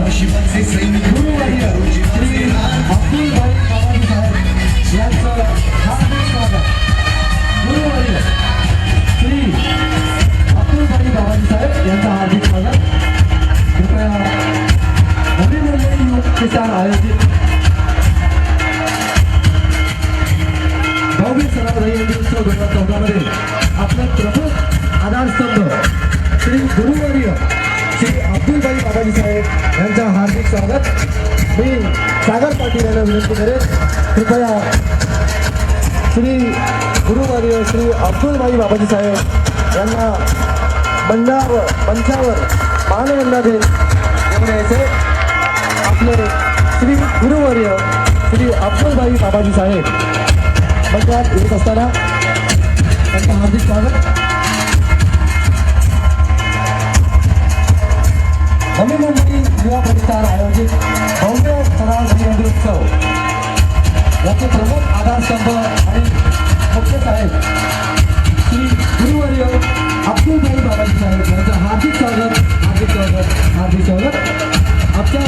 गुरुवर्य श्री अब्दुल गुरुवर्य श्री अब्दुल भाई पवार साहेब यांचं हार्दिक स्वागत आयोजित भावी सराव रहित्सव दोन आपला प्रमुख आधारस्तंभ श्री गुरुवर्य श्री बाबाजी साहेब यांचं हार्दिक स्वागत. मी सागर पाटील यांना विनंती करेन. कृपया श्री गुरुवार्य श्री अब्दुलबाई बाबाजी साहेब यांना मंचावर मंचावर मानवंदा देत घेऊन यायचे. आपले श्री गुरुवर्य श्री अब्दुलबाई बाबाजी साहेब मंडळात येत असताना त्यांचं हार्दिक स्वागत. नवी मुंबई युवा प्रतिष्ठान आयोजित भव्य सराव शिवंद्रोत्सव याचे प्रमुख आधारस्तंभ आणि मुख्य साहेब श्री गुरुवर्य अब्दुलभाई बाबाजी साहेब यांचं हार्दिक स्वागत हार्दिक स्वागत हार्दिक स्वागत. आमच्या